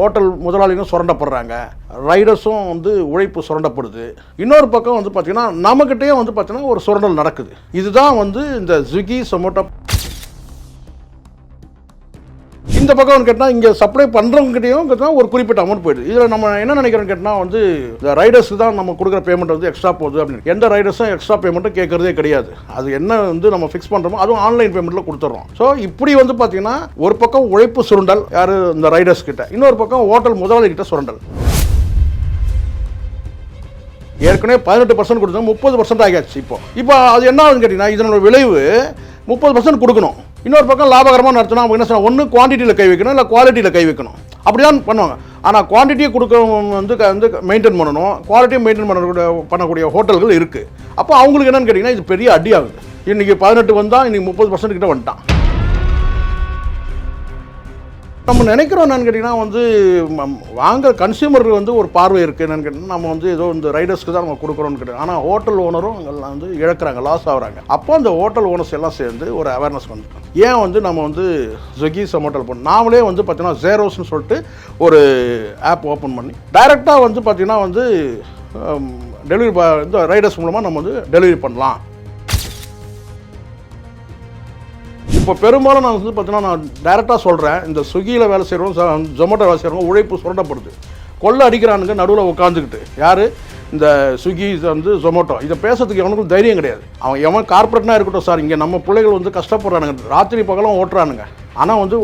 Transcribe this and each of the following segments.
Hotel முதலாளிகளும் சுரண்டப்படுறாங்க. ரைடர்ஸும் வந்து உழைப்பு சுரண்டப்படுது. இன்னொரு பக்கம் வந்து பார்த்தீங்கன்னா நம்மக்கிட்டேயும் வந்து பார்த்தீங்கன்னா ஒரு சுரண்டல் நடக்குது. இதுதான் வந்து இந்த ஸ்விக்கி சொமோட்டோ இந்த பக்கம் கேட்டால் இங்கே சப்ளை பண்ணுறவங்ககிட்டையும் கேட்டால் ஒரு குறிப்பிட்ட அமௌண்ட் போயிடுது. இதில் நம்ம என்ன நினைக்கிறோம்னு கேட்டால் வந்து இந்த ரைடர்ஸ்க்கு தான் நம்ம கொடுக்குற பேமெண்ட் வந்து எக்ஸ்ட்ரா போகுது அப்படின்னு. எந்த ரைடர்ஸும் எக்ஸ்ட்ரா பேமெண்ட்டும் கேட்கறதே கிடையாது. அது என்ன வந்து நம்ம ஃபிக்ஸ் பண்ணுறோமோ அதுவும் ஆன்லைன் பேமெண்ட்டில் கொடுத்துட்றோம் ஸோ இப்படி வந்து பார்த்தீங்கன்னா ஒரு பக்கம் உழைப்பு சுருண்டல் யார்? இந்த ரைடர்ஸ் கிட்ட. இன்னொரு பக்கம் ஹோட்டல் முதலாளி கிட்ட சுரண்டல். ஏற்கனவே பதினெட்டு பர்சன்ட் கொடுத்தோம் முப்பது பர்சன்ட் ஆகியாச்சு இப்போ. இப்போ அது என்ன ஆகுதுன்னு கேட்டிங்கன்னா இதனோட விளைவு முப்பது பர்சன்ட் கொடுக்கணும். இன்னொரு பக்கம் லாபகரமாக நடத்தினா அவங்க என்ன ஒன்று குவான்டிட்டியில் கை வைக்கணும் இல்லை குவாலிட்டியில் கை வைக்கணும். அப்படி தான் பண்ணுவாங்க. ஆனால் குவான்டிட்டியை கொடுக்க வந்து வந்து மெயின்டைன் பண்ணணும். குவாலிட்டியை மெயின்டைன் பண்ணக்கூடிய பண்ணக்கூடிய ஹோட்டல்கள் இருக்குது அப்போ அவங்களுக்கு என்னென்னு கேட்டிங்கன்னா இது பெரிய அடி ஆகுது. இன்றைக்கி பதினெட்டு வந்தால் இன்றைக்கி முப்பது பர்சன்ட் கிட்ட வந்துட்டான். நம்ம நினைக்கிறோம் என்னன்னு கேட்டிங்கன்னா வந்து ம- வாங்க கன்சியூமர் வந்து ஒரு பார்வை இருக்குது என்னன்னு கேட்டிங்கன்னா நம்ம வந்து ஏதோ இந்த ரைடர்ஸ்க்கு தான் நம்ம கொடுக்குறோம்னு கேட்டோம் ஆனால் ஹோட்டல் ஓனரும் அங்கெல்லாம் வந்து இழக்கிறாங்க லாஸ் ஆகுறாங்க. அப்போ அந்த ஹோட்டல் ஓனர்ஸ் எல்லாம் சேர்ந்து ஒரு அவேர்னஸ் வந்து ஏன் வந்து நம்ம வந்து ஸ்விக்கி ஹோட்டல் பண்ணோம் நாமளே வந்து பார்த்தீங்கன்னா ஜேரோஸ்னு சொல்லிட்டு ஒரு ஆப் ஓப்பன் பண்ணி டைரெக்டாக வந்து பார்த்திங்கன்னா வந்து டெலிவரி இந்த ரைடர்ஸ் மூலமாக நம்ம வந்து டெலிவரி பண்ணலாம். இப்போ பெரும்பாலும் நான் வந்து பார்த்தீங்கன்னா நான் டைரெக்டாக சொல்கிறேன் இந்த ஸ்விக்கியில் வேலை செய்கிறவங்க ஜொமேட்டோ வேலை செய்கிறவங்க உழைப்பு சுரண்டப்படுது. கொள்ளை அடிக்கிறானுங்க நடுவில் உட்காந்துக்கிட்டு யார்? இந்த ஸ்விக்கி வந்து ஜொமேட்டோ இதை பேசுறதுக்கு எவனுக்கும் தைரியம் கிடையாது. அவன் எவன் கார்பரேட்னா இருக்கட்டும் சார் இங்கே நம்ம பிள்ளைகள் வந்து கஷ்டப்படுறானுங்க. ராத்திரி பகலும் ஓட்டுறானுங்க. ஆனால் வந்து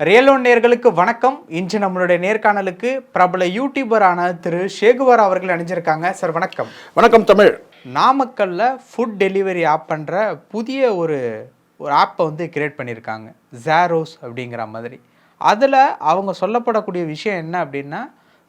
ரியலோ நேர்களுக்கு வணக்கம். இன்று நம்மளுடைய நேர்காணலுக்கு பிரபல யூடியூபரான திரு ஷேகுவார் அவர்கள் அணிஞ்சிருக்காங்க. சார் வணக்கம். வணக்கம் தமிழ். நாமக்கல்ல ஃபுட் டெலிவரி ஆப் பண்ற புதிய ஒரு ஒரு ஆப்பை வந்து கிரியேட் பண்ணியிருக்காங்க. ஜாரோஸ் அப்படிங்கிற மாதிரி. அதில் அவங்க சொல்லப்படக்கூடிய விஷயம் என்ன அப்படின்னா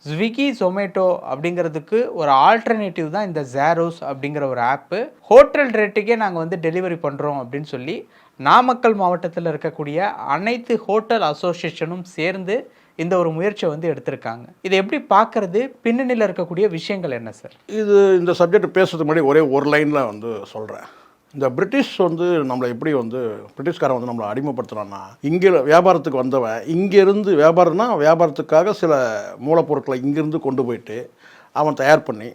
ஸ்விக்கி ஜொமேட்டோ அப்படிங்கிறதுக்கு ஒரு ஆல்டர்னேட்டிவ் தான் இந்த ஜாரோஸ் அப்படிங்கிற ஒரு ஆப்பு ஹோட்டல் ரேட்டுக்கே நாங்கள் வந்து டெலிவரி பண்ணுறோம் அப்படின்னு சொல்லி நாமக்கல் மாவட்டத்தில் இருக்கக்கூடிய அனைத்து ஹோட்டல் அசோசியேஷனும் சேர்ந்து இந்த ஒரு முயற்சியை வந்து எடுத்திருக்காங்க. இதை எப்படி பார்க்கறது? பின்னணியில் இருக்கக்கூடிய விஷயங்கள் என்ன சார்? இது இந்த சப்ஜெக்ட் பேசுறதுக்கு முன்னாடி ஒரே ஒரு லைனில் வந்து சொல்கிறேன் இந்த பிரிட்டிஷ் வந்து நம்மளை எப்படி வந்து பிரிட்டிஷ்காரன் வந்து நம்மளை அடிமைப்படுத்துகிறான்னா இங்கே வியாபாரத்துக்கு வந்தவன் இங்கேருந்து வியாபாரம்னா வியாபாரத்துக்காக சில மூலப்பொருட்களை இங்கேருந்து கொண்டு போயிட்டு அவன் தயார் பண்ணி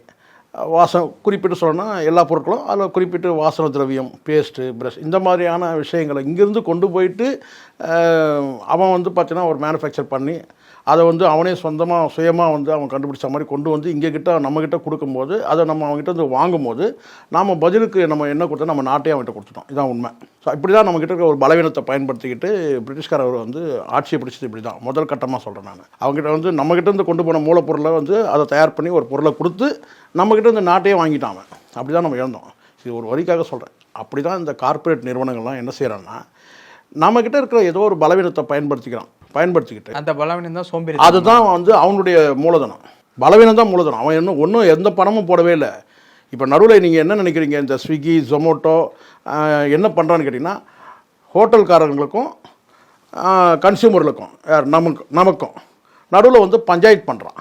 வாசம் குறிப்பிட்டு சொல்லணும்னா எல்லா பொருட்களும் அதில் குறிப்பிட்டு வாசன திரவியம் பேஸ்ட்டு ப்ரஷ் இந்த மாதிரியான விஷயங்களை இங்கேருந்து கொண்டு போயிட்டு அவன் வந்து பார்த்தீங்கன்னா ஒரு மேனுஃபேக்சர் பண்ணி அதை வந்து அவனே சொந்தமாக சுயமாக வந்து அவன் கண்டுபிடிச்ச மாதிரி கொண்டு வந்து இங்கே கிட்ட நம்மக்கிட்ட கொடுக்கும்போது அதை நம்ம அவங்ககிட்ட வந்து வாங்கும்போது நாம் பதிலுக்கு நம்ம என்ன கொடுத்தோம் நம்ம நாட்டையே அவன்கிட்ட கொடுத்துட்டோம். இதான் உண்மை. ஸோ இப்படி தான் நம்மக்கிட்ட இருக்க ஒரு பலவீனத்தை பயன்படுத்திக்கிட்டு பிரிட்டிஷ்காரர் வந்து ஆட்சியை பிடிச்சது இப்படி தான் முதல் கட்டமாக சொல்கிறேன் நான். அவங்ககிட்ட வந்து நம்மக்கிட்ட இருந்து கொண்டு போன மூலப்பொருளை வந்து அதை தயார் பண்ணி ஒரு பொருளை கொடுத்து நம்மக்கிட்ட இருந்து நாட்டையே வாங்கிட்டான் அவன். அப்படி தான் நம்ம இழந்தோம் இது ஒரு வரிக்காக சொல்கிறேன் அப்படி தான் இந்த கார்ப்பரேட் நிறுவனங்கள்லாம் என்ன செய்கிறான்னா நம்மக்கிட்ட இருக்கிற ஏதோ ஒரு பலவீனத்தை பயன்படுத்திக்கிறான். பயன்படுத்திக்கிட்டு. அந்த பலவீனம் தான் சோம்பேறி அதுதான் வந்து அவனுடைய மூலதனம். பலவீனம் தான் மூலதனம். அவன் இன்னும் ஒன்றும் எந்த பணமும் போடவே இல்லை. இப்போ நடுவில் நீங்கள் என்ன நினைக்கிறீங்க? இந்த ஸ்விக்கி ஜொமேட்டோ என்ன பண்ணுறான்னு கேட்டிங்கன்னா ஹோட்டல்காரங்களுக்கும் கன்சியூமர்களுக்கும் யார் நமக்கு நமக்கும் நடுவில் வந்து பஞ்சாயத்து பண்ணுறான்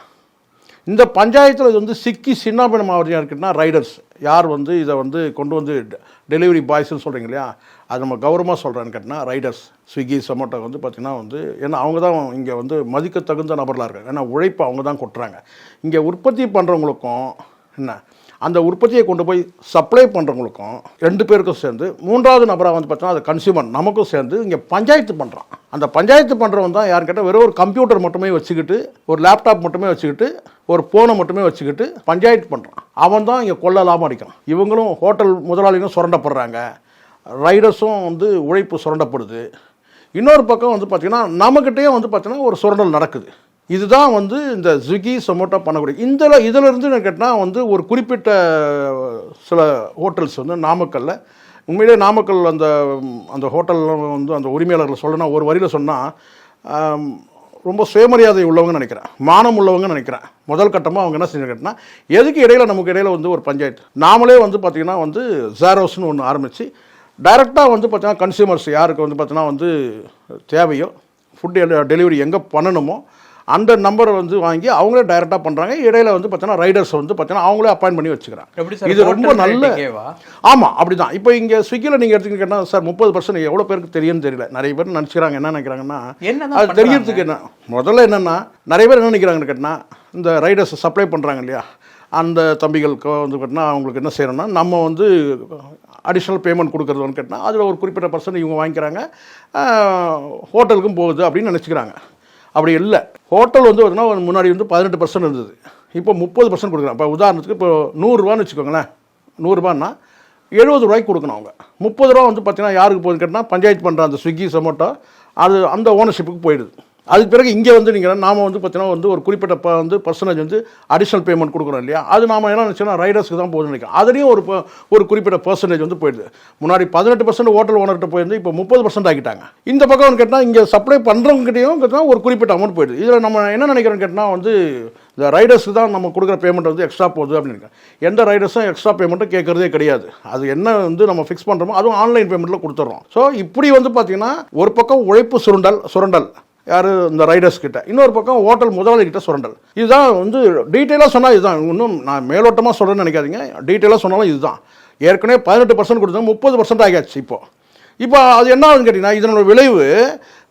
இந்த பஞ்சாயத்தில் இது வந்து சிக்கி சின்னாபினம் ஆகிறது இருக்குன்னா ரைடர்ஸ் யார் வந்து இதை வந்து கொண்டு வந்து டெலிவரி பாய்ஸ்னு சொல்கிறீங்க இல்லையா? அது நம்ம கௌரவமாக சொல்கிறேன்னு கேட்டால் ரைடர்ஸ் ஸ்விக்கி சொமேட்டோ வந்து பார்த்திங்கன்னா வந்து ஏன்னா அவங்க தான் இங்கே வந்து மதிக்க தகுந்த நபர்களாக இருக்காங்க. ஏன்னா உழைப்பு அவங்க தான் கொட்டுறாங்க இங்கே உற்பத்தி பண்ணுறவங்களுக்கும் என்ன? அந்த உற்பத்தியை கொண்டு போய் சப்ளை பண்ணுறவங்களுக்கும் ரெண்டு பேருக்கும் சேர்ந்து மூன்றாவது நபராக வந்து பார்த்தோன்னா அது கன்சியூமர் நமக்கும் சேர்ந்து இங்கே பஞ்சாயத்து பண்ணுறான் அந்த பஞ்சாயத்து பண்ணுறவன் தான் யார் கேட்டால் வெறும் ஒரு கம்ப்யூட்டர் மட்டுமே வச்சுக்கிட்டு ஒரு லேப்டாப் மட்டுமே வச்சுக்கிட்டு ஒரு ஃபோனை மட்டுமே வச்சுக்கிட்டு பஞ்சாயத்து பண்ணுறான் அவன் தான் இங்கே கொள்ள லாபம் அடிக்கிறான். இவங்களும் ஹோட்டல் முதலாளிகளும் சுரண்டப்படுறாங்க. ரைடர்ஸும் வந்து உழைப்பு சுரண்டப்படுது. இன்னொரு பக்கம் வந்து பார்த்திங்கன்னா நம்மக்கிட்டேயும் வந்து பார்த்திங்கன்னா ஒரு சுரண்டல் நடக்குது. இதுதான் வந்து இந்த ஸ்விக்கி சொமோட்டோ பண்ணக்கூடிய இந்த இதிலிருந்து என்ன கேட்டால் வந்து ஒரு குறிப்பிட்ட சில ஹோட்டல்ஸ் வந்து நாமக்கல்லில் உண்மையிலே நாமக்கல் அந்த அந்த ஹோட்டலில் வந்து அந்த உரிமையாளர்கள் சொல்லணும் ஒரு வரியில் சொன்னால் ரொம்ப சுயமரியாதை உள்ளவங்க நினைக்கிறேன். மானம் உள்ளவங்க நினைக்கிறேன். முதல் கட்டமாக அவங்க என்ன செஞ்சுக்கிட்டனா எதுக்கு இடையில நமக்கு இடையில் வந்து ஒரு பஞ்சாயத்து? நாமளே வந்து பார்த்திங்கன்னா வந்து ஜாரோஸ்னு ஒன்று ஆரம்பித்து டைரெக்டாக வந்து பார்த்தீங்கன்னா கன்சியூமர்ஸ் யாருக்கு வந்து பார்த்திங்கன்னா வந்து தேவையோ ஃபுட் டெலிவரி எங்கே பண்ணணுமோ அந்த நம்பரை வந்து வாங்கி அவங்களே டைரெக்டாக பண்ணுறாங்க இடையில வந்து பார்த்தீங்கன்னா ரைடர்ஸ் வந்து பார்த்தீங்கன்னா அவங்களே அப்பாயின்ட் பண்ணி வச்சுக்கிறாங்க. இது ரொம்ப நல்ல ஆமாம் அப்படிதான். இப்போ இங்கே ஸ்விக்கியில் நீங்கள் எடுத்துக்கிட்டீங்கன்னா சார் முப்பது பர்சன்ட் எவ்வளோ பேருக்கு தெரியும்னு தெரியல. நிறைய பேர் நினச்சிக்கிறாங்க என்ன நினைக்கிறாங்கன்னா அது தெரியறதுக்கு என்ன? முதல்ல என்னென்னா நிறைய பேர் என்ன நினைக்கிறாங்கன்னு கேட்டால் இந்த ரைடர்ஸ் சப்ளை பண்ணுறாங்க இல்லையா? அந்த தம்பிகளுக்கு வந்து கேட்டால் அவங்களுக்கு என்ன செய்யணும்னா நம்ம வந்து அடிஷ்னல் பேமெண்ட் கொடுக்குறதுன்னு கேட்டால் அதில் ஒரு குறிப்பிட்ட பர்சன்ட் இவங்க வாங்கிக்கிறாங்க. ஹோட்டலுக்கும் போகுது அப்படின்னு நினச்சிக்கிறாங்க. அப்படி இல்லை. ஹோட்டல் வந்து பார்த்தீங்கன்னா முன்னாடி வந்து பதினெட்டு பர்சன்ட் இருந்தது. இப்போ முப்பது பர்சன்ட் கொடுக்குறாங்க. இப்போ உதாரணத்துக்கு இப்போ நூறுரூவான்னு வச்சுக்கோங்களேன். நூறுரூபான்னா எழுபது ரூபாய்க்கு கொடுக்கணும் அவங்க. முப்பது ரூபா வந்து பார்த்தீங்கன்னா யாருக்கு போகுதுன்னு கேட்டால் பஞ்சாயத்து பண்ணுற அந்த ஸ்விக்கி சொமோட்டோ அது அந்த ஓனர்ஷிப்புக்கு போயிடுது. அதுக்கு பிறகு இங்கே வந்து நீங்கள் நாம் வந்து பார்த்தீங்கன்னா வந்து ஒரு குறிப்பிட்ட ப வந்து பர்சன்டேஜ் வந்து அடிஷ்னல் பேமெண்ட் கொடுக்குறோம் இல்லையா? அது நாம் என்ன நினச்சோன்னா ரைடர்ஸ்க்கு தான் போகுதுன்னு நினைக்கிறோம். அதுலேயும் ஒரு ஒரு குறிப்பிட்ட பர்சன்டேஜ் வந்து போயிடுது. முன்னாடி பதினெட்டு பர்சன்ட் ஹோட்டல் ஓனர்கிட்ட போயிருந்து இப்போ முப்பது பர்சன்ட் ஆகிட்டாங்க இந்த பக்கம் கேட்டால் இங்கே சப்ளை பண்ணுறவங்ககிட்டையும் கேட்டால் ஒரு குறிப்பிட்ட அமௌண்ட் போயிடுது. இதில் நம்ம என்ன நினைக்கிறோம் கேட்டால் வந்து இந்த ரைடர்ஸ்க்கு தான் நம்ம கொடுக்குற பேமெண்ட் வந்து எக்ஸ்ட்ரா போகுது அப்படின்னு எந்த ரைடர்ஸும் எக்ஸ்ட்ரா பேமெண்ட்டும் கேட்குறதே கிடையாது. அது என்ன வந்து நம்ம ஃபிக்ஸ் பண்ணுறோமோ அதுவும் ஆன்லைன் பேமெண்ட்டில் கொடுத்துட்றோம் ஸோ இப்படி வந்து பார்த்தீங்கன்னா ஒரு பக்கம் உழைப்பு சுருண்டல் சுரண்டல். யார்? இந்த ரைடர்ஸ் கிட்ட. இன்னொரு பக்கம் ஹோட்டல் முதலாளிகிட்ட சுரண்டல். இதுதான் வந்து டீட்டெயிலாக சொன்னால் இதுதான். இன்னும் நான் மேலோட்டமாக சொல்கிறேன்னு நினைக்காதீங்க. டீட்டெயிலாக சொன்னாலும் இதுதான். ஏற்கனவே பதினெட்டு பர்சன்ட் கொடுத்தா முப்பது பர்சன்ட் ஆகியாச்சு இப்போது இப்போ அது என்ன ஆகுதுன்னு கேட்டிங்கன்னா இதனோட விளைவு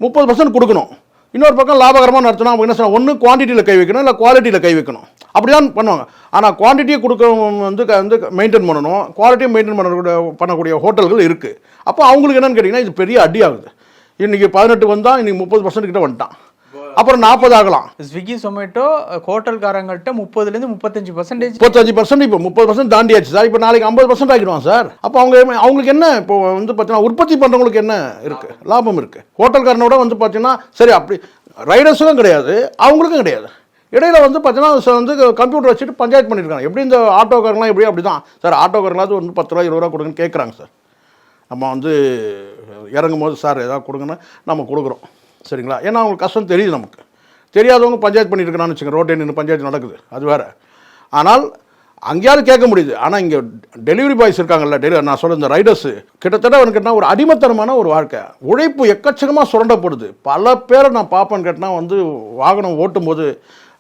முப்பது பர்சன்ட் கொடுக்கணும். இன்னொரு பக்கம் லாபகரமாக நடத்தினா அவங்க என்ன சொன்னால் ஒன்று குவான்டிட்டியில் கை வைக்கணும் இல்லை குவாலிட்டியில் கை வைக்கணும். அப்படி தான் பண்ணுவாங்க. ஆனால் குவான்டிட்டியை கொடுக்க வந்து வந்து மெயின்டைன் பண்ணணும். குவாலிட்டியை மெயின்டைன் பண்ணக்கூடிய பண்ணக்கூடிய ஹோட்டல்கள் இருக்குது அப்போ அவங்களுக்கு என்னென்னு கேட்டிங்கன்னா இது பெரிய அடி ஆகுது. இன்றைக்கி பதினெட்டு வந்தால் இன்றைக்கி முப்பது பர்சன்ட் கிட்ட வந்துட்டான். அப்புறம் நாற்பது ஆகலாம். ஸ்விக்கி சொமேட்டோ ஹோட்டல்காரங்கள்ட்ட முப்பதுலேருந்து முப்பத்தஞ்சு பர்சன்டேஜ் முப்பத்தஞ்சு பர்சன்ட் இப்போ முப்பது பர்சன்ட் தாண்டியாச்சு சார். இப்போ நாளைக்கு ஐம்பது பர்சன்ட் ஆகிடுவான் சார். அப்போ அவங்க அவங்களுக்கு என்ன இப்போ வந்து பார்த்தீங்கன்னா உற்பத்தி பண்ணுறவங்களுக்கு என்ன இருக்குது லாபம் இருக்குது ஹோட்டல்காரனோட வந்து பார்த்தீங்கன்னா சரி அப்படி ரைடர்ஸுக்கும் கிடையாது அவங்களுக்கும் கிடையாது. இடையில வந்து பார்த்தீங்கன்னா வந்து கம்ப்யூட்டர் வச்சுட்டு பஞ்சாயத்து பண்ணியிருக்காங்க எப்படி இந்த ஆட்டோக்காரங்களாம் எப்படி அப்படி தான் சார் ஆட்டோக்காரங்களாவது வந்து பத்து ரூபா இருபது ரூபா கொடுங்கன்னு கேட்குறாங்க சார். நம்ம வந்து இறங்கும் போது சார் ஏதாவது கொடுங்கன்னா நம்ம கொடுக்குறோம். சரிங்களா? ஏன்னா அவங்களுக்கு கஷ்டம் தெரியுது நமக்கு. தெரியாதவங்க பஞ்சாயத்து பண்ணிட்டு இருக்கான்னு வச்சுக்கோங்க. ரோட்டே நின்று பஞ்சாயத்து நடக்குது. அது வேற. ஆனால் அங்கேயாவது கேட்க முடியுது. ஆனால் இங்கே டெலிவரி பாய்ஸ் இருக்காங்கல்ல டெலிவரி நான் சொல்ல இந்த ரைடர்ஸு கிட்டத்தட்ட அவனுக்கு கேட்டால் ஒரு அடிமத்தனமான ஒரு வாழ்க்கை. உழைப்பு எக்கச்சக்கமாக சுரண்டப்படுது. பல பேரை நான் பார்ப்பேன்னு கேட்டால் வந்து வாகனம் ஓட்டும் போது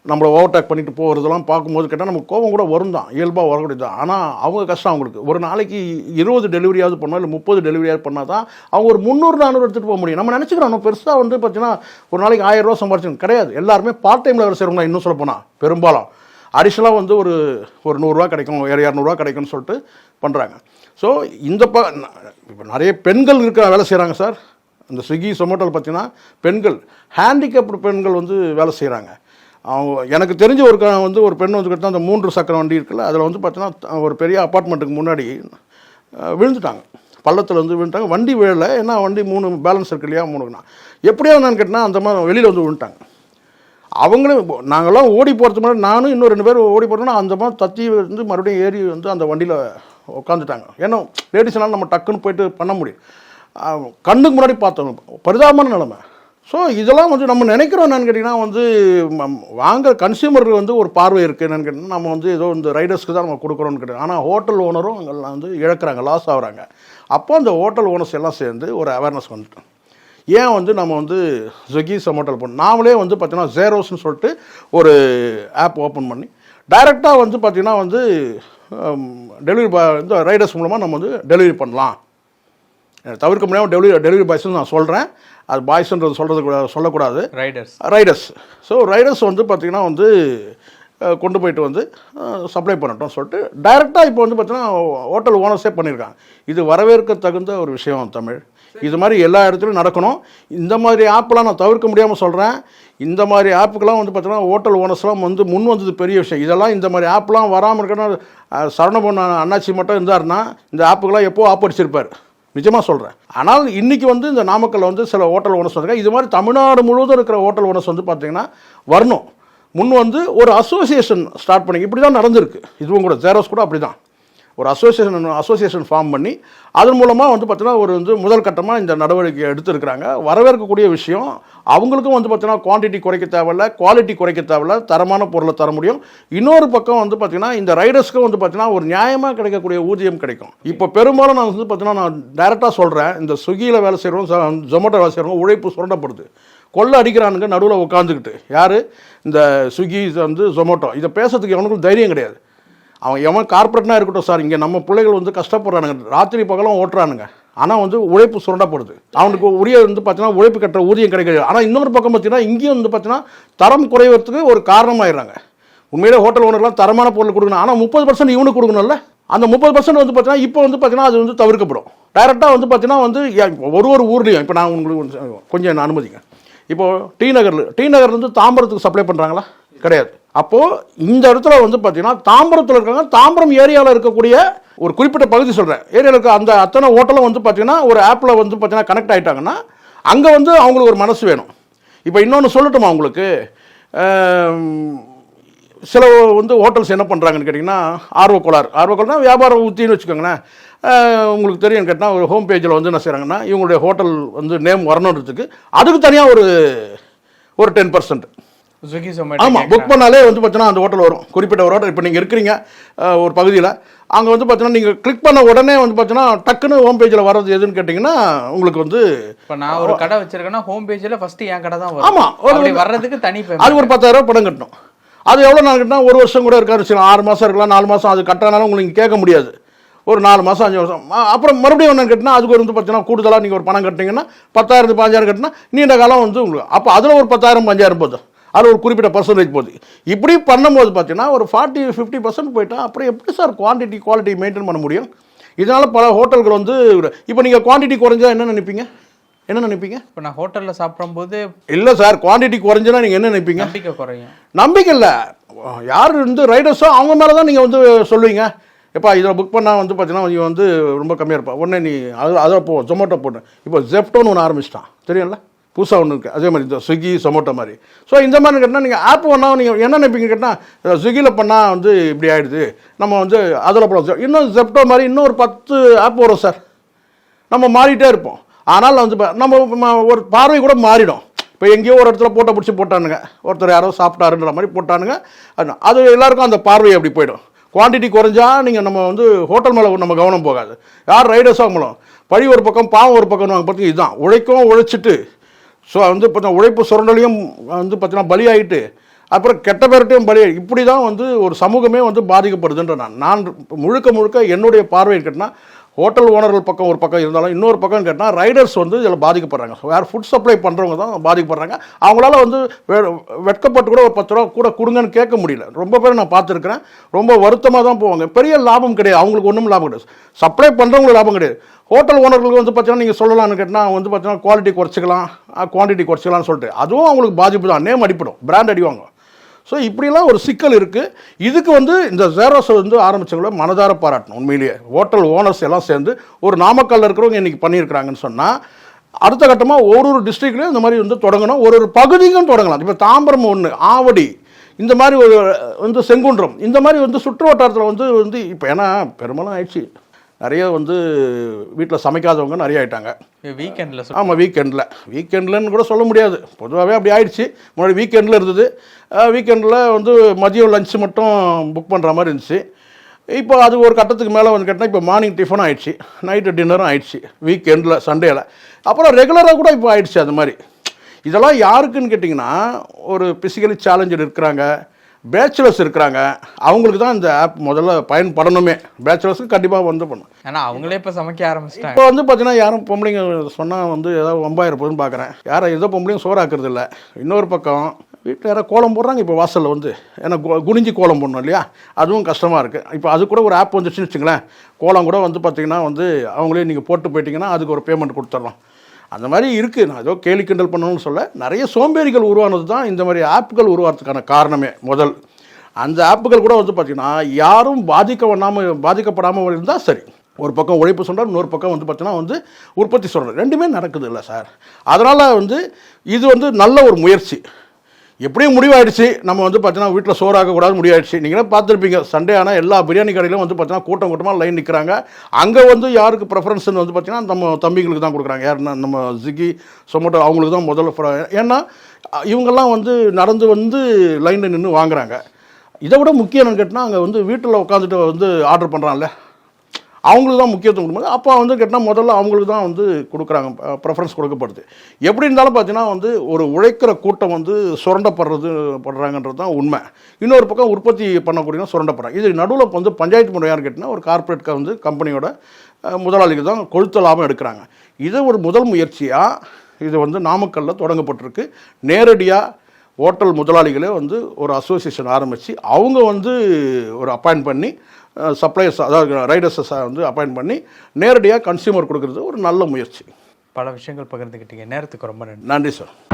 நம்மளை ஓவர்டேக் பண்ணிட்டு போகிறதெல்லாம் பார்க்கும்போது கேட்டால் நமக்கு கோபம் கூட வரும் தான் இயல்பாக வரக்கூடியது தான். ஆனால் அவங்க கஷ்டம் அவங்களுக்கு. ஒரு நாளைக்கு இருபது டெலிவரியாவது பண்ணோம் இல்லை முப்பது டெலிவரியாவது பண்ணால் தான் அவங்க ஒரு முந்நூறு நானூறு எடுத்துகிட்டு போக முடியும். நம்ம நினச்சிக்கிறோம் பெருசாக வந்து பார்த்தீங்கன்னா ஒரு நாளைக்கு ஆயிரம் ரூபா சம்பாரிச்சு கிடையாது. எல்லாருமே பார்ட் டைமில் வேலை செய்கிறவங்க இன்னும் சொல்ல போனால் பெரும்பாலும். அடிஷனலாக வந்து ஒரு ஒரு நூறுரூவா கிடைக்கும் ஏற இரநூறுவா கிடைக்கும்னு சொல்லிட்டு பண்ணுறாங்க ஸோ இந்த ப இப்போ நிறைய பெண்கள் இருக்க வேலை செய்கிறாங்க சார். இந்த ஸ்விக்கி சொமேட்டோவில் பார்த்தீங்கன்னா பெண்கள் ஹேண்டிகேப்டு பெண்கள் வந்து வேலை செய்கிறாங்க அவங்க எனக்கு தெரிஞ்ச ஒரு க- வந்து ஒரு பெண் வந்து பார்த்தா அந்த மூன்று சக்கர வண்டி இருக்குல்ல அதில் வந்து பார்த்தீங்கன்னா ஒரு பெரிய அப்பார்ட்மெண்ட்டுக்கு முன்னாடி விழுந்துட்டாங்க. பள்ளத்தில் வந்து விழுந்துட்டாங்க. வண்டி விழல. ஏன்னா வண்டி மூணு பேலன்ஸ் இருக்கு இல்லையா மூணுக்குண்ணா எப்படியோ என்னன்னு கேட்டால் அந்த மாதிரி வெளியில் வந்து விழுந்துட்டாங்க. அவங்களும் நாங்களாம் ஓடி போகிறதுக்கு முன்னாடி நானும் இன்னும் ரெண்டு பேர் ஓடி போகிறோம்னா அந்த மாதிரி தத்தி வந்து மறுபடியும் ஏறி வந்து அந்த வண்டியில் உட்காந்துட்டாங்க ஏன்னா லேடிஸ்னால நம்ம டக்குன்னு போயிட்டு பண்ண முடியும் கண்ணுக்கு முன்னாடி பார்த்தோம். பரிதாபமான நிலமை. ஸோ இதெல்லாம் வந்து நம்ம நினைக்கிறோம் என்னன்னு கேட்டிங்கன்னா வந்து ம- வாங்க கன்சியூமர் வந்து ஒரு பார்வை இருக்குது என்னன்னு கேட்டிங்கன்னா நம்ம வந்து ஏதோ இந்த ரைடர்ஸ்க்கு தான் நம்ம கொடுக்குறோம்னு கேட்டோம் ஆனால் ஹோட்டல் ஓனரும் அங்கெல்லாம் வந்து இழக்கிறாங்க லாஸ் ஆகுறாங்க. அப்போ அந்த ஹோட்டல் ஓனர்ஸ் எல்லாம் சேர்ந்து ஒரு அவேர்னஸ் வந்துட்டோம். ஏன் வந்து நம்ம வந்து ஸ்விக்கி சமோட்டல் பண்ணோம் நாமளே வந்து பார்த்திங்கன்னா ஜேரோஸ்னு சொல்லிட்டு ஒரு ஆப் ஓப்பன் பண்ணி டைரெக்டாக வந்து பார்த்திங்கன்னா வந்து டெலிவரி இந்த ரைடர்ஸ் மூலமாக நம்ம வந்து டெலிவரி பண்ணலாம். தவிர்க்க முடியாமல் டெலிவரி டெலிவரி பாய்ஸ்னு நான் சொல்கிறேன் அது பாய்ஸ்ன்றது சொல்கிறது கூட சொல்லக்கூடாது. ரைடர்ஸ் ரைடர்ஸ் ஸோ ரைடர்ஸ் வந்து பார்த்திங்கன்னா வந்து கொண்டு போயிட்டு வந்து சப்ளை பண்ணட்டும் சொல்லிட்டு டைரெக்டாக இப்போ வந்து பார்த்தீங்கன்னா ஹோட்டல் ஓனர்ஸே பண்ணியிருக்காங்க இது வரவேற்க தகுந்த ஒரு விஷயம் தமிழ். இது மாதிரி எல்லா இடத்துலையும் நடக்கணும். இந்த மாதிரி ஆப்பெலாம் நான் தவிர்க்க முடியாமல் சொல்கிறேன் இந்த மாதிரி ஆப்புக்கெல்லாம் வந்து பார்த்தீங்கன்னா ஹோட்டல் ஓனர்ஸ்லாம் வந்து முன் வந்தது பெரிய விஷயம். இதெல்லாம் இந்த மாதிரி ஆப்லாம் வராமல் இருக்கணும் அஹ், சரவணபவன் அண்ணாச்சி மட்டும் இருந்தாருன்னா இந்த ஆப்புக்கெல்லாம் எப்போ ஆப் அடிச்சிருப்பார்? நிஜமாக சொல்கிறேன் ஆனால் இன்றைக்கி வந்து இந்த நாமக்கல்ல வந்து சில ஹோட்டல் ஓனர்ஸ் வந்திருக்காங்க. இது மாதிரி தமிழ்நாடு முழுவதும் இருக்கிற ஹோட்டல் ஓனர்ஸ் வந்து பார்த்தீங்கன்னா வரணும். முன் வந்து ஒரு அசோசியேஷன் ஸ்டார்ட் பண்ணி இப்படி தான் நடந்திருக்கு. இதுவும் கூட ஜேரோஸ் கூட அப்படி தான் ஒரு அசோசியேஷன் அசோசியேஷன் ஃபார்ம் பண்ணி அதன் மூலமாக வந்து பார்த்தீங்கன்னா ஒரு வந்து முதல் கட்டமாக இந்த நடவடிக்கை எடுத்திருக்கிறாங்க. வரவேற்கக்கூடிய விஷயம் அவங்களுக்கும் வந்து பார்த்தீங்கன்னா குவான்டிட்டி குறைக்க தேவையில்ல குவாலிட்டி குறைக்க தேவையில்ல தரமான பொருளை தர முடியும். இன்னொரு பக்கம் வந்து பார்த்தீங்கன்னா இந்த ரைடர்ஸ்க்கும் வந்து பார்த்தீங்கன்னா ஒரு நியாயமாக கிடைக்கக்கூடிய ஊதியம் கிடைக்கும். இப்போ பெரும்பாலும் நான் வந்து பார்த்தீங்கன்னா நான் டைரெக்டாக சொல்கிறேன் இந்த ஸ்விக்கியில் வேலை செய்கிறவங்க ஜொமேட்டோ வேலை செய்கிறவங்க உழைப்பு சுரண்டப்படுது. கொள்ளை அடிக்கிறானுங்க நடுவில் உட்காந்துக்கிட்டு யார்? இந்த ஸ்விக்கி வந்து ஜொமேட்டோ இதை பேசுறதுக்கு எவனுக்கும் தைரியம் கிடையாது. அவன் எவன் கார்பரேட்னா இருக்கட்டும் சார் இங்கே நம்ம பிள்ளைகள் வந்து கஷ்டப்படுறானுங்க. ராத்திரி பகலும் ஓட்டுறானுங்க. ஆனால் வந்து உழைப்பு சுரண்டப்படுது. அவனுக்கு உரிய வந்து பார்த்தீங்கன்னா உழைப்பு கட்டுற ஊதியம் கிடைக்காது ஆனால் இன்னொரு பக்கம் பார்த்தீங்கன்னா இங்கேயும் வந்து பார்த்தீங்கன்னா தரம் குறைவதுக்கு ஒரு காரணமாயிடுறாங்க. உண்மையிலே ஹோட்டல் ஓனர்லாம் தரமான பொருள் கொடுக்கணும். ஆனால் முப்பது பர்சன்ட் இவனுக்கு கொடுக்கணும்ல? அந்த முப்பது பர்சன்ட் வந்து பார்த்தீங்கன்னா இப்போ வந்து பார்த்தீங்கன்னா அது வந்து தவிர்க்கப்படும். டைரெக்டாக வந்து பார்த்தீங்கன்னா வந்து ஒரு ஒரு ஊர்லேயும் இப்போ நான் உங்களுக்கு கொஞ்சம் கொஞ்சம் என்ன அனுமதிங்க இப்போது டி நகரில் டி நகர்லேருந்து தாம்பரத்துக்கு சப்ளை பண்ணுறாங்களா கிடையாது. அப்போது இந்த இடத்துல வந்து பார்த்தீங்கன்னா தாம்பரத்தில் இருக்காங்க. தாம்பரம் ஏரியாவில் இருக்கக்கூடிய ஒரு குறிப்பிட்ட பகுதி சொல்கிறேன் ஏரியாவில் இருக்க அந்த அத்தனை ஹோட்டலும் வந்து பார்த்தீங்கன்னா ஒரு ஆப்பில் வந்து பார்த்தீங்கன்னா கனெக்ட் ஆகிட்டாங்கன்னா அங்கே வந்து அவங்களுக்கு ஒரு மனசு வேணும். இப்போ இன்னொன்று சொல்லட்டுமா உங்களுக்கு? சில வந்து ஹோட்டல்ஸ் என்ன பண்ணுறாங்கன்னு கேட்டிங்கன்னா ஆர்வ கோளாறு. வியாபார உத்தின்னு ஊற்றின்னு வச்சுக்கோங்களேன் உங்களுக்கு தெரியும் கேட்டால் ஒரு ஹோம் பேஜில் வந்து என்ன செய்கிறாங்கன்னா இவங்களுடைய ஹோட்டல் வந்து நேம் வரணுன்றதுக்கு அதுக்கு தனியாக ஒரு ஒரு டென் பர்சன்ட் ஸ்விக்கி சொமேட்டோ ஆமாம் புக் பண்ணாலே வந்து பார்த்தீங்கன்னா அந்த ஹோட்டல் வரும். குறிப்பிட்ட ஒரு ஹோட்டல் இப்போ நீங்கள் இருக்கிறீங்க ஒரு பகுதியில். அங்கே வந்து பார்த்தீங்கன்னா நீங்கள் கிளிக் பண்ண உடனே வந்து பார்த்தீங்கன்னா டக்குன்னு ஹோம் பேஜில் வர்றது எதுன்னு கேட்டிங்கன்னா உங்களுக்கு வந்து இப்போ நான் ஒரு கடை வச்சிருக்கேன்னா ஹோம் பேஜ்ல ஃபர்ஸ்ட் என் கடை தான் வரும். ஆமா, ஒரு- அப்படி வர்றதுக்கு தனி. அது ஒரு பத்தாயிரம் பணம் கட்டணும். அது எவ்வளோ நாள் கட்டினா ஒரு வருஷம் கூட இருக்காது. சரி ஆறு மாதம் இருக்கலாம் நாலு மாதம் அது கட்டினாலும் உங்களுக்கு கேட்க முடியாது. ஒரு நாலு மாதம் அஞ்சு வருஷம் அப்புறம் மறுபடியும் ஒன்று கட்டினா அதுக்கு ஒரு வந்து பார்த்தீங்கன்னா கூடுதலாக நீங்கள் ஒரு பணம் கட்டினீங்கன்னா பத்தாயிரத்து பாஞ்சாயிரம் கட்டினா நீண்ட காலம் வந்து உங்களுக்கு அப்போ அதில் ஒரு பத்தாயிரம் பஞ்சாயிரம் போதும். அதில் ஒரு குறிப்பிட்ட பர்சன்டேஜ் போகுது. இப்படி பண்ணும்போது பார்த்தீங்கன்னா ஒரு ஃபார்ட்டி ஃபிஃப்டி பர்சன்ட் போயிட்டா அப்புறம் எப்படி சார் குவான்டிட்டி குவாலிட்டி மெயின்டைன் பண்ண முடியும்? இதனால் பல ஹோட்டல்கள் வந்து இப்போ நீங்கள் குவான்டிட்டி குறைஞ்சா என்ன நினைப்பீங்க? என்ன நினைப்பீங்க? இப்போ நான் ஹோட்டல்ல சாப்பிடும்போது இல்லை சார் குவான்டிட்டி குறைஞ்சுன்னா நீங்கள் என்ன நினைப்பீங்க? நம்பிக்கை குறையும். நம்பிக்கை இல்லை. யார் வந்து ரைடர்ஸோ அவங்க மேலே தான் நீங்கள் வந்து சொல்லுவீங்க. எப்பா இதில் புக் பண்ணால் வந்து பார்த்தீங்கன்னா நீ வந்து ரொம்ப கம்மியாக இருப்பா. உடனே நீ அது அதை போ ஜொமேட்டோ போட்டு இப்போ ஜெப்டோன்னு ஒன்று ஆரம்பிச்சிட்டான். தெரியும்ல? புதுசாக ஒன்று இருக்குது அதே மாதிரி இந்த ஸ்விக்கி சொமோட்டோ மாதிரி. ஸோ இந்த மாதிரி கேட்டால் நீங்கள் ஆப் பண்ணால் நீங்கள் என்ன நினைப்பீங்க கேட்டால் ஸ்விக்கியில் பண்ணால் வந்து இப்படி ஆகிடுது நம்ம வந்து அதில் போடலாம் இன்னும் ஜெப்டோ மாதிரி இன்னும் ஒரு பத்து ஆப் வரும் சார் நம்ம மாறிட்டே இருப்போம். ஆனால் வந்து நம்ம ஒரு பார்வை கூட மாறிடும். இப்போ எங்கேயோ ஒரு இடத்துல போட்டோ பிடிச்சி போட்டானுங்க. ஒருத்தர் யாரோ சாப்பிட்டாருன்ற மாதிரி போட்டானுங்க. அது- எல்லாருக்கும் அந்த பார்வை அப்படி போயிடும். குவான்டிட்டி குறைஞ்சா நீங்கள் நம்ம வந்து ஹோட்டல் மேலே நம்ம கவனம் போகாது. யார் ரைடர்ஸாக மூலம் பழி ஒரு பக்கம் பாவம் ஒரு பக்கம் பார்த்தீங்கன்னா இதுதான். உழைக்கும் உழைச்சிட்டு ஸோ வந்து பார்த்தா உழைப்பு சுரண்டலையும் வந்து பார்த்தீங்கன்னா பலியாயிட்டு அப்புறம் கெட்ட பேர்ட்டையும் பலி இப்படி தான் வந்து ஒரு சமூகமே வந்து பாதிக்கப்படுதுன்ற நான். நான் முழுக்க முழுக்க என்னுடைய பார்வை கேட்டால் ஹோட்டல் ஓனர்கள் பக்கம் ஒரு பக்கம் இருந்தாலும் இன்னொரு பக்கம் கேட்டால் ரைடர்ஸ் வந்து இதில் பாதிக்கப்படுறாங்க. வேறு ஃபுட் சப்ளை பண்ணுறவங்க தான் பாதிக்கப்படுறாங்க. அவங்களால வந்து வெ- வெட்கப்பட்டு கூட ஒரு பத்து ரூபா கூட கொடுங்கன்னு கேட்க முடியல. ரொம்ப பேர் நான் பார்த்துருக்குறேன். ரொம்ப வருத்தமாக தான் போவாங்க. பெரிய லாபம் கிடையாது. அவங்களுக்கு ஒன்றும் லாபம் கிடையாது. சப்ளை பண்ணுறவங்களுக்கு லாபம் கிடையாது. ஹோட்டல் ஓனர்களுக்கு வந்து பார்த்தீங்கன்னா நீங்கள் சொல்லலாம்னு கேட்டால் வந்து பார்த்தீங்கன்னா குவாலிட்டி குறைச்சிக்கலாம் குவான்டிட்டி குறைச்சிக்கலாம்னு சொல்லிட்டு. அதுவும் அவங்களுக்கு பாதிப்பு தான். நேம் அடிப்படும். பிராண்ட் அடிவாங்க. ஸோ இப்படிலாம் ஒரு சிக்கல் இருக்குது இதுக்கு வந்து இந்த ஜேரோஸ் வந்து ஆரம்பித்தவங்கள மனதார பாராட்டணும். உண்மையிலேயே ஹோட்டல் ஓனர்ஸ் எல்லாம் சேர்ந்து ஒரு நாமக்கல்ல இருக்கிறவங்க இன்னைக்கு பண்ணியிருக்கிறாங்கன்னு சொன்னால் அடுத்த கட்டமாக ஒரு ஒரு டிஸ்ட்ரிக்ட்லேயும் இந்த மாதிரி வந்து தொடங்கணும். ஒரு ஒரு பகுதிக்கும் தொடங்கலாம். இப்போ தாம்பரம் ஒன்று ஆவடி இந்த மாதிரி ஒரு வந்து செங்குன்றம் இந்த மாதிரி வந்து சுற்று வட்டாரத்தில் வந்து வந்து இப்போ ஏன்னா பெரும்பாலும் ஆயிடுச்சு. நிறைய வந்து வீட்டில் சமைக்காதவங்க நிறைய ஆயிட்டாங்க. வீக்கெண்ட்ல ஆமாம் வீக்கெண்டில் வீக்கெண்ட்லன்னு கூட சொல்ல முடியாது. பொதுவாகவே அப்படி ஆயிடுச்சு. முன்னாடி வீக்கெண்டில் இருந்தது. வீக்கெண்டில் வந்து மதியம் லஞ்ச் மட்டும் புக் பண்ணுற மாதிரி இருந்துச்சு. இப்போ அது ஒரு கட்டத்துக்கு மேலே வந்து கேட்டால் இப்போ மார்னிங் டிஃபனும் ஆயிடுச்சு. நைட்டு டின்னரும் ஆயிடுச்சு. வீக்கெண்டில் சண்டேல அப்புறம் ரெகுலராக கூட இப்போ ஆயிடுச்சு அது மாதிரி. இதெல்லாம் யாருக்குன்னு கேட்டிங்கன்னா ஒரு பிசிக்கலி சேலஞ்சர் இருக்கிறாங்க. பேச்சுலர்ஸ் இருக்கிறாங்க. அவங்களுக்கு தான் இந்த ஆப் முதல்ல பயன்படணுமே. பேச்சுலர்ஸுக்கு கண்டிப்பாக வந்து பண்ணும் ஆனா அவங்களே இப்ப சமைக்க ஆரம்பிச்சிட்டாங்க. இப்போ வந்து பார்த்தீங்கன்னா யாரும் பொம்பளைங்க சொன்னால் வந்து ஏதாவது ஒம்பாயிரம் போகுதுன்னு பார்க்குறேன் யாரும் ஏதோ பொம்பளையும் சோறாக்குறது இல்லை. இன்னொரு பக்கம் வீட்டில் யாராவது கோலம் போடுறாங்க இப்போ வாசலில் வந்து. ஏன்னா குனிஞ்சு கோலம் போடணும் இல்லையா? அதுவும் கஷ்டமாக இருக்குது இப்போ அது கூட ஒரு ஆப் வந்துச்சுன்னு வச்சுங்களேன். கோலம் கூட வந்து பார்த்தீங்கன்னா வந்து அவங்களே நீங்கள் போட்டு போயிட்டீங்கன்னா அதுக்கு ஒரு பேமெண்ட் கொடுத்துட்றோம் அந்த மாதிரி இருக்குது நான் ஏதோ கேலி கிண்டல் பண்ணணும்னு சொல்ல நிறைய சோம்பேறிகள் உருவானது தான் இந்த மாதிரி ஆப்புகள் உருவாகிறதுக்கான காரணமே முதல். அந்த ஆப்புகள் கூட வந்து பார்த்திங்கன்னா யாரும் பாதிக்க பண்ணாமல் பாதிக்கப்படாமல் இருந்தால் சரி. ஒரு பக்கம் உழைப்பு சொல்கிறார் இன்னொரு பக்கம் வந்து பார்த்தீங்கன்னா வந்து உற்பத்தி சொல்கிறார் ரெண்டுமே நடக்குது இல்லை சார். அதனால் வந்து இது வந்து நல்ல ஒரு முயற்சி. எப்படியும் முடிவாயிடுச்சு. நம்ம வந்து பார்த்தீங்கன்னா வீட்டில் சோறாக்கக்கூடாது முடிவாயிடுச்சு. நீங்களே பார்த்துருப்பீங்க. சண்டே ஆனால் எல்லா பிரியாணி கடையிலும் வந்து பார்த்தீங்கன்னா கூட்டம் கூட்டமாக லைன் நிற்கிறாங்க அங்கே வந்து யாருக்கு ப்ரெஃபரன்ஸ்னு வந்து பார்த்தீங்கன்னா நம்ம தம்பிங்களுக்கு தான் கொடுக்குறாங்க. யாருன்னா நம்ம ஜிகி சொமோட்டோ அவங்களுக்கு தான் முதல்ல ஏன்னா இவங்கெல்லாம் வந்து நடந்து வந்து லைனில் நின்று வாங்குறாங்க. இதை விட முக்கியம் என்னன்னு கேட்டால் அங்கே வந்து வீட்டில் உட்காந்துட்டு வந்து ஆர்டர் பண்ணுறான்ல அவங்களுக்கு தான் முக்கியத்துவம் கொடுக்கும்போது அப்போ வந்து கேட்டால் முதல்ல அவங்களுக்கு தான் வந்து கொடுக்குறாங்க ப்ரெஃபரன்ஸ் கொடுக்கப்படுது. எப்படி இருந்தாலும் பார்த்தீங்கன்னா வந்து ஒரு உழைக்கிற கூட்டம் வந்து சுரண்டப்படுறது படுறாங்கன்றது தான் உண்மை. இன்னொரு பக்கம் உற்பத்தி பண்ணக்கூடிய சுரண்டப்படுறாங்க. இது நடுவில் வந்து பஞ்சாயத்து முறையான்னு கேட்டிங்கன்னா ஒரு கார்ப்பரேட் வந்து கம்பெனியோட முதலாளிக்கு முதலாளிகள் தான் கொழுத்த லாபம் எடுக்கிறாங்க. இது ஒரு முதல் முயற்சியாக இது வந்து நாமக்கல்லில் தொடங்கப்பட்டிருக்கு. நேரடியாக ஹோட்டல் முதலாளிகளே வந்து ஒரு அசோசியேஷன் ஆரம்பித்து அவங்க வந்து ஒரு அப்பாயிண்ட் பண்ணி சப்ளையர்ஸ் அதாவது ரைடர்ஸை வந்து அப்பாயிண்ட் பண்ணி நேரடியாக கன்சியூமர் கொடுக்குறது ஒரு நல்ல முயற்சி. பல விஷயங்கள் பகிர்ந்துக்கிட்டீங்க நேரத்துக்கு ரொம்ப நன்றி. நன்றி சார்